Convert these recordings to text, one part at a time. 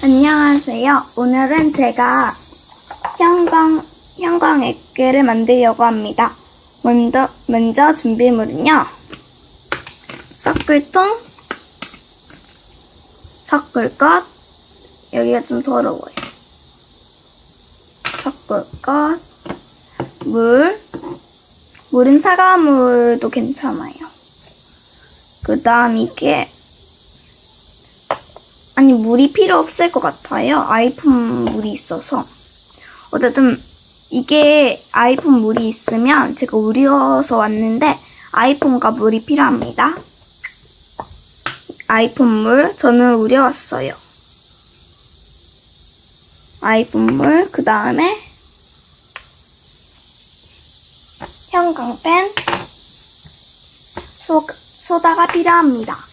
안녕하세요. 오늘은 제가 형광, 형광 액괴를 만들려고 합니다. 먼저, 먼저 준비물은요. 섞을통, 섞을 것, 여기가 좀 더러워요. 섞을 것, 물, 물은 차가운 물도 괜찮아요. 그 다음 이게 아니 물이 필요 없을 것 같아요. 아이폰 물이 있어서. 어쨌든 이게 아이폰 물이 있으면 제가 우려서 왔는데 아이폰과 물이 필요합니다. 아이폰 물 저는 우려 왔어요. 아이폰 물 그 다음에 형광펜 소, 소다가 필요합니다.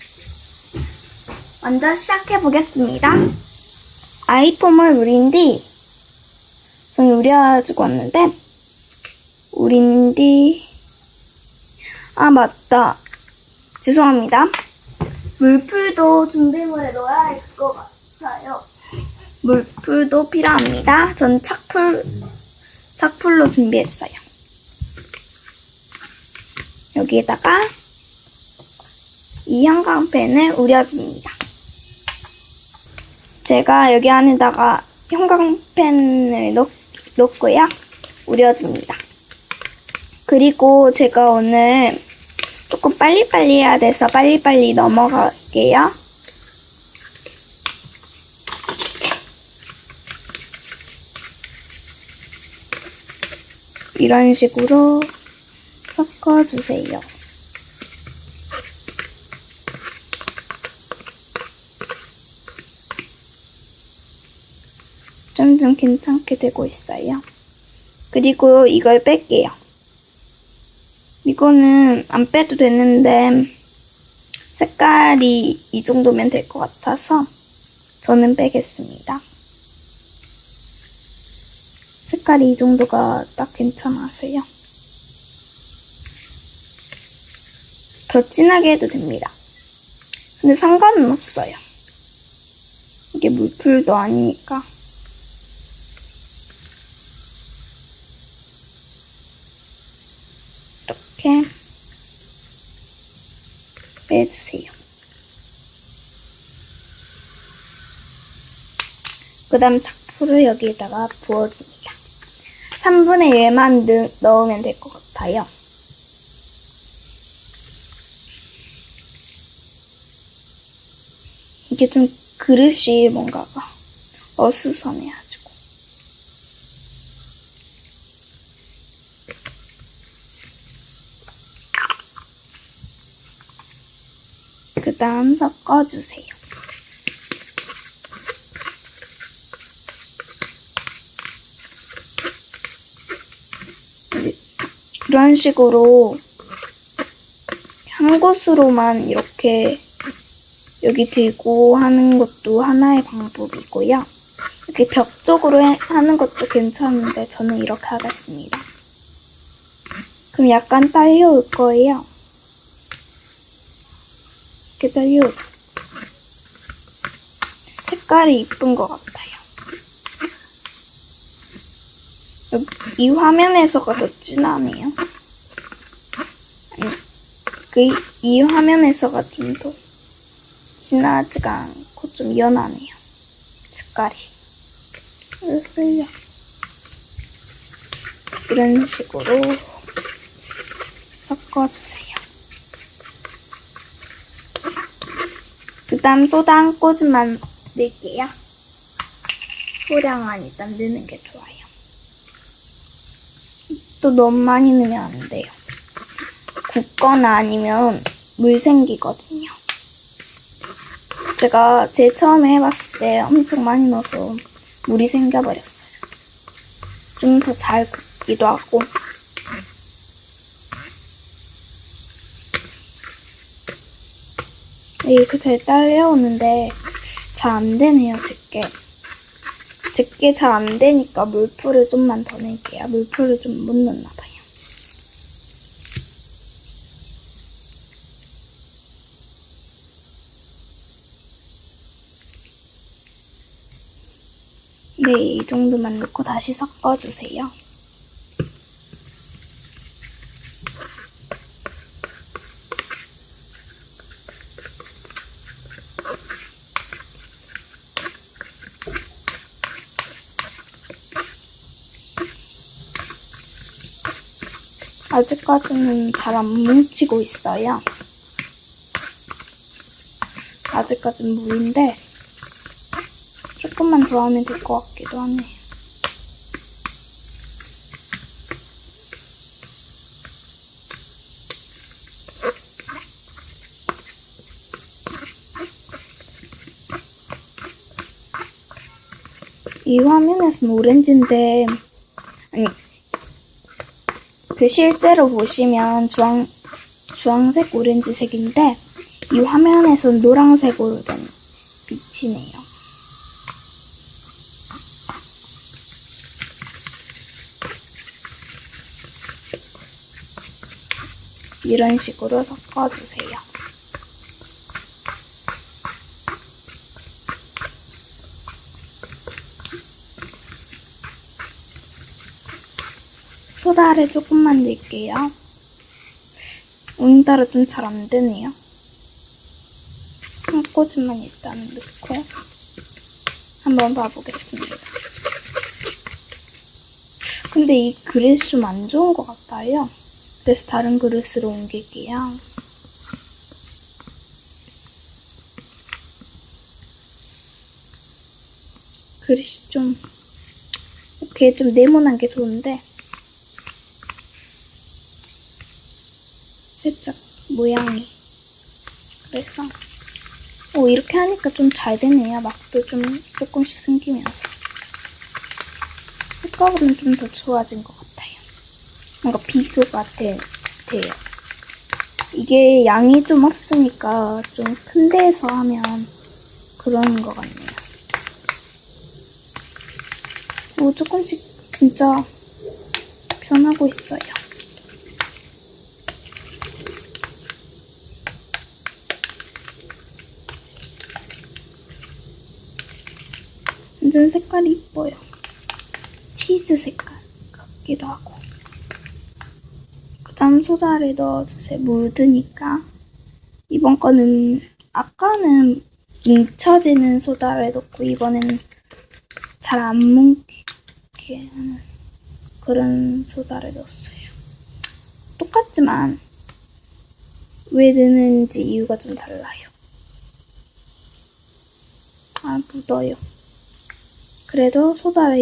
먼저 시작해 보겠습니다. 아이폰을 우린 뒤, 저는 우려가지고 왔는데, 우린 뒤, 아, 맞다. 죄송합니다. 물풀도 준비물에 넣어야 할 것 같아요. 물풀도 필요합니다. 전 착풀, 착풀로 준비했어요. 여기에다가 이 형광펜을 우려줍니다. 제가 여기 안에다가 형광펜을 넣, 넣고요. 우려줍니다. 그리고 제가 오늘 조금 빨리빨리 해야 돼서 빨리빨리 넘어갈게요. 이런 식으로 섞어주세요. 점점 괜찮게 되고 있어요. 그리고 이걸 뺄게요. 이거는 안 빼도 되는데 색깔이 이 정도면 될 것 같아서 저는 빼겠습니다. 색깔이 이 정도가 딱 괜찮아서요. 더 진하게 해도 됩니다. 근데 상관은 없어요. 이게 물풀도 아니니까. 이렇게 빼주세요. 그 다음 작풀을 여기에다가 부어줍니다. 3분의 1만 넣으면 될 것 같아요. 이게 좀 그릇이 뭔가가 어수선해가 다음 섞어주세요. 이런 식으로 한 곳으로만 이렇게 여기 들고 하는 것도 하나의 방법이고요. 이렇게 벽 쪽으로 해- 하는 것도 괜찮은데 저는 이렇게 하겠습니다. 그럼 약간 딸려올 거예요. 딸려오죠. 색깔이 이쁜 것 같아요. 이 화면에서가 더 진하네요. 그, 이 화면에서가 좀 더 진하지가 않고 좀 연하네요. 색깔이. 으흐. 이런 식으로 섞어주세요. 그 다음 소다 한 꼬집만 넣을게요. 소량만 일단 넣는 게 좋아요. 또 너무 많이 넣으면 안 돼요. 굳거나 아니면 물 생기거든요. 제가 제일 처음에 해봤을 때 엄청 많이 넣어서 물이 생겨버렸어요. 좀 더 잘 굽기도 하고. 이렇게 잘 딸려오는데 잘 안 되네요, 제게. 제게 잘 안 되니까 물풀을 좀만 더 낼게요. 물풀을 좀 못 넣나 봐요. 네, 이 정도만 넣고 다시 섞어주세요. 아직까지는 잘 안 뭉치고 있어요. 아직까지는 물인데 조금만 더 하면 될 것 같기도 하네요. 이 화면에서는 오렌지인데 아니 그 실제로 보시면 주황 주황색 오렌지색인데 이 화면에서는 노란색으로 된 빛이네요. 이런 식으로 섞어주세요. 소다를 조금만 넣을게요. 오늘따라 좀 잘 안 되네요. 한 꼬집만 일단 넣고 한번 봐보겠습니다. 근데 이 그릇이 좀 안 좋은 것 같아요. 그래서 다른 그릇으로 옮길게요. 그릇이 좀 이렇게 좀 네모난 게 좋은데 살짝 모양이 그래서 오 이렇게 하니까 좀 잘 되네요. 막도 좀 조금씩 생기면서 색깔은 좀 더 좋아진 것 같아요. 뭔가 비교가 돼, 돼요. 이게 양이 좀 없으니까 좀 큰 데에서 하면 그런 것 같네요. 오 조금씩 진짜 변하고 있어요. 완전 색깔이 이뻐요. 치즈 색깔 같기도 하고. 그 다음 소다를 넣어주세요. 묻으니까. 이번 거는, 아까는 뭉쳐지는 소다를 넣고, 이번에는 잘 안 뭉게 하는 그런 소다를 넣었어요. 똑같지만, 왜 넣는지 이유가 좀 달라요. 아, 묻어요. 그래도 소다를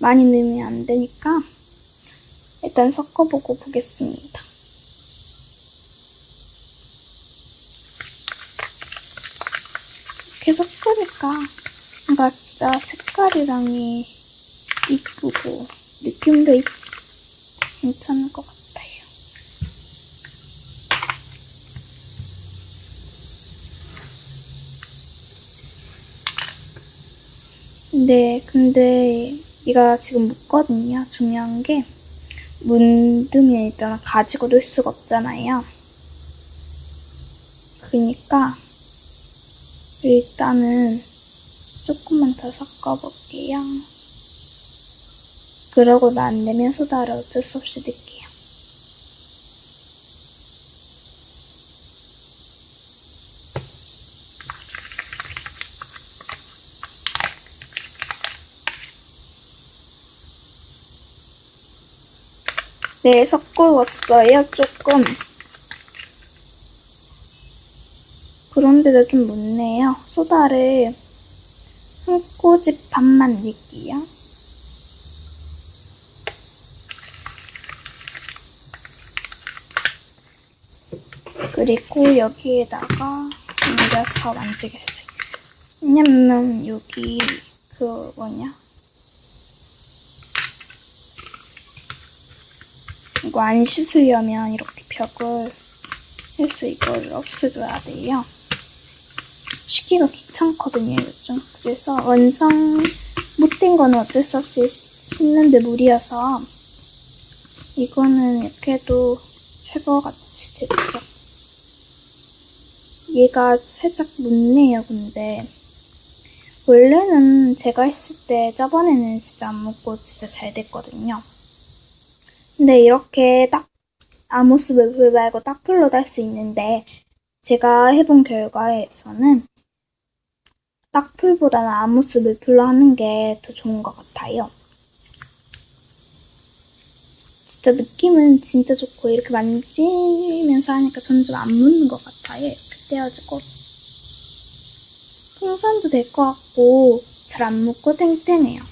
많이 넣으면 안 되니까 일단 섞어보고 보겠습니다. 이렇게 섞으니까 뭔가 진짜 색깔이랑이 이쁘고 느낌도 있, 괜찮을 것 같아요. 네, 근데 얘가 지금 묻거든요. 중요한 게 문으면 일단 가지고 놀 수가 없잖아요. 그러니까 일단은 조금만 더 섞어볼게요. 그러고 난 되면 소다를 어쩔 수 없이 넣을게요. 네, 섞어왔어요, 조금. 그런데도 좀 묻네요. 소다를 한 꼬집 반만 넣을게요. 그리고 여기에다가 옮겨서 만지겠어요. 왜냐면 여기 그 뭐냐 이거 안 씻으려면 이렇게 벽을 해서 이걸 없애줘야 돼요. 씻기가 귀찮거든요, 요즘. 그래서 완성 못된 거는 어쩔 수 없이 씻는데 무리여서 이거는 이렇게 해도 새거같이 됐죠. 얘가 살짝 묻네요, 근데 원래는 제가 했을 때 저번에는 진짜 안 묻고 진짜 잘 됐거든요. 근데 이렇게 딱 아모스 매플 말고 딱풀로도 할수 있는데 제가 해본 결과에서는 딱풀보다는 아모스 매플로 하는 게 더 좋은 것 같아요. 진짜 느낌은 진짜 좋고 이렇게 만지면서 하니까 좀안 묻는 것 같아요. 이렇게 떼어지고 풍선도 될 것 같고 잘 안 묻고 탱탱해요.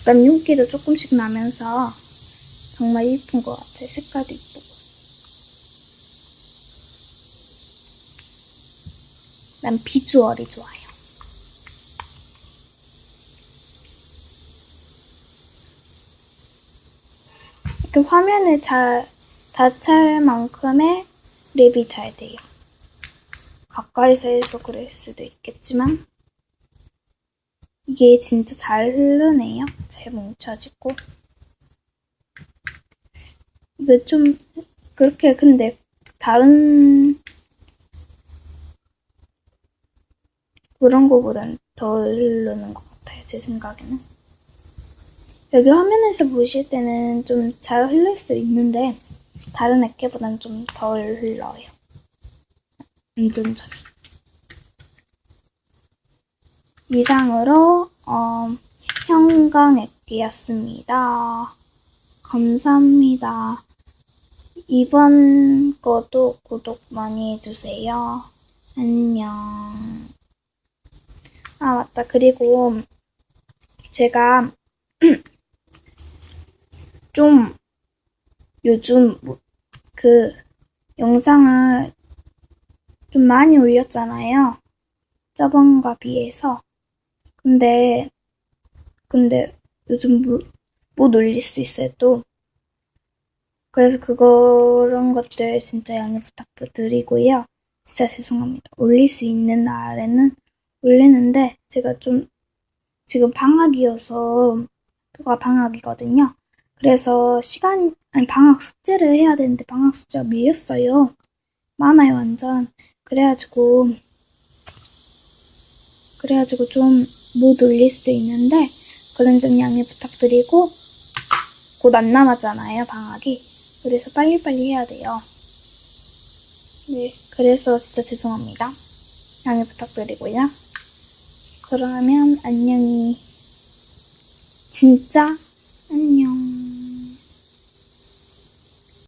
그다음 윤기도 조금씩 나면서 정말 예쁜 것 같아요. 색깔도 예쁘고. 난 비주얼이 좋아요. 이렇게 화면을 잘 다찰 만큼의 랩이 잘 돼요. 가까이서 해서 그럴 수도 있겠지만 이게 진짜 잘 흐르네요. 잘 뭉쳐지고 이거 좀 그렇게 근데 다른 그런 거보단 덜 흐르는 것 같아요. 제 생각에는 여기 화면에서 보실 때는 좀 잘 흘릴 수 있는데 다른 액계보단 좀 덜 흘러요. 안전점이. 이상으로 어, 형광 액기였습니다. 감사합니다. 이번 거도 구독 많이 해주세요. 안녕. 아, 맞다. 그리고 제가 좀 요즘 뭐그 영상을 좀 많이 올렸잖아요. 저번과 비해서. 근데, 근데 요즘 뭐, 못 올릴 수 있어요, 또. 그래서 그런 것들 진짜 양해 부탁드리고요. 진짜 죄송합니다. 올릴 수 있는 날에는 올리는데, 제가 좀, 지금 방학이어서, 그가 방학이거든요. 그래서 시간, 아니, 방학 숙제를 해야 되는데, 방학 숙제가 밀렸어요. 많아요, 완전. 그래가지고, 그래가지고 좀 못 올릴 수도 있는데, 그런 점 양해 부탁드리고, 곧 안 남았잖아요, 방학이. 그래서 빨리빨리 해야 돼요. 네, 그래서 진짜 죄송합니다. 양해 부탁드리고요. 그러면 안녕히. 진짜 안녕.